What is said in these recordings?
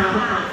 Come on.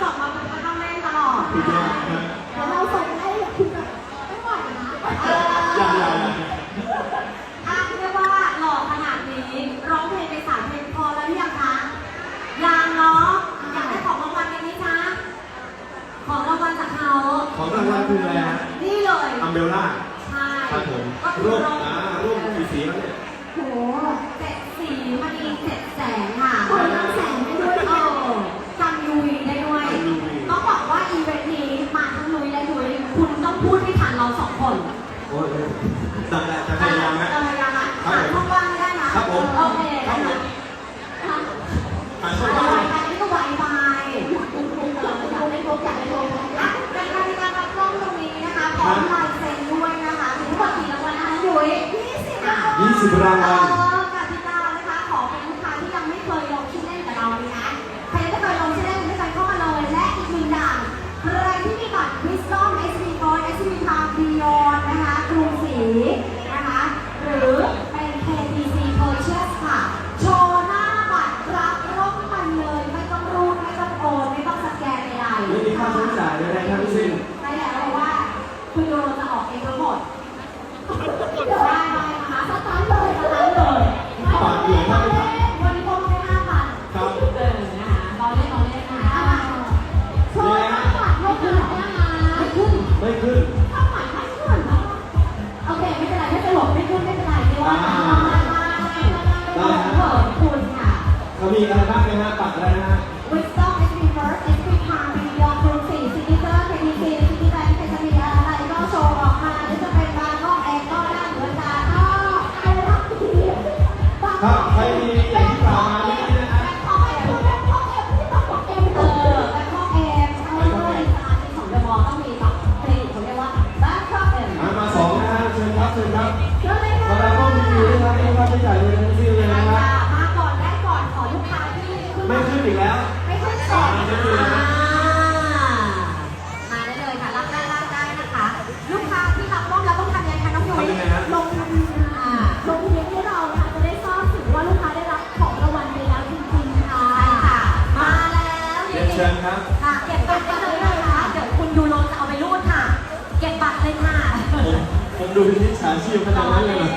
ชิญครับ ค่ะเก็บบัตรได้เลยนะคะเดี๋ยวคุณยูโรจะเอาไปรูดค่ะ เก็บบัตรเลยค่ะผมผมดูพิธีสาชีพขนาดนั้นเลยเหรอ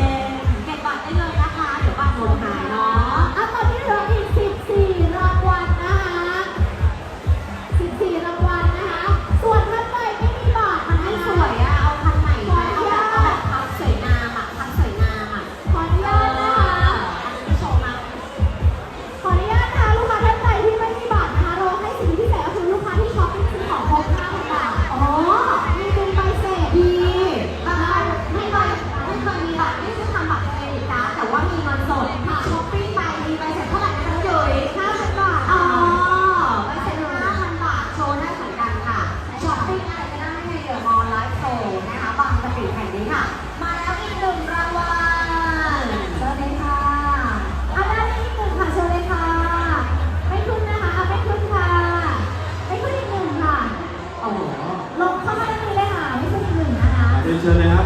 Angela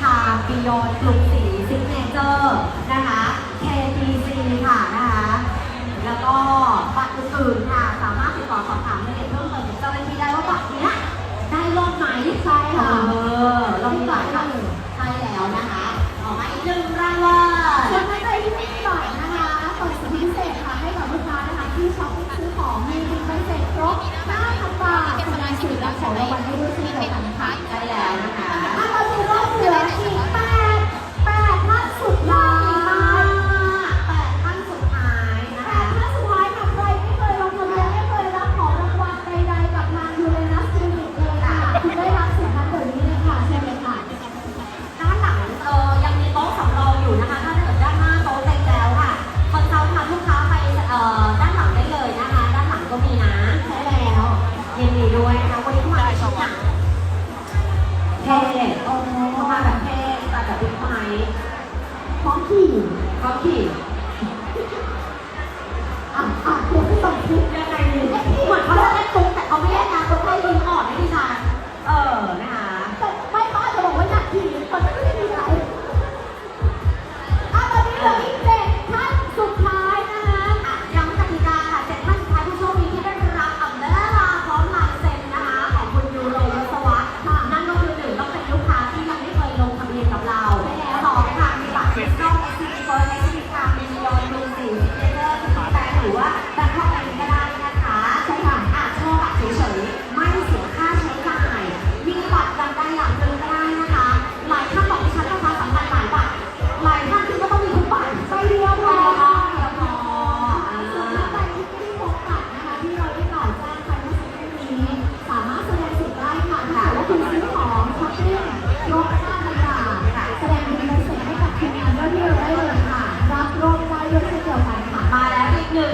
ทาบิยอนกลุ่มสีซิกเนเจอร์นะคะ KTC ค่ะนะคะ แล้วก็บัตรอื่นๆค่ะ สามารถติดต่อสอบถามได้เพิ่มเติมกับเจ้าหน้าที่ได้ว่าบัตรเนี้ยได้รอดไหมใช่ค่ะ เออลองดู foquinho, foquinho. ที่เราได้เลยค่ะ รับรอมได้ด้วยเช่นเดียวกันค่ะ มาแล้วอีกหนึ่ง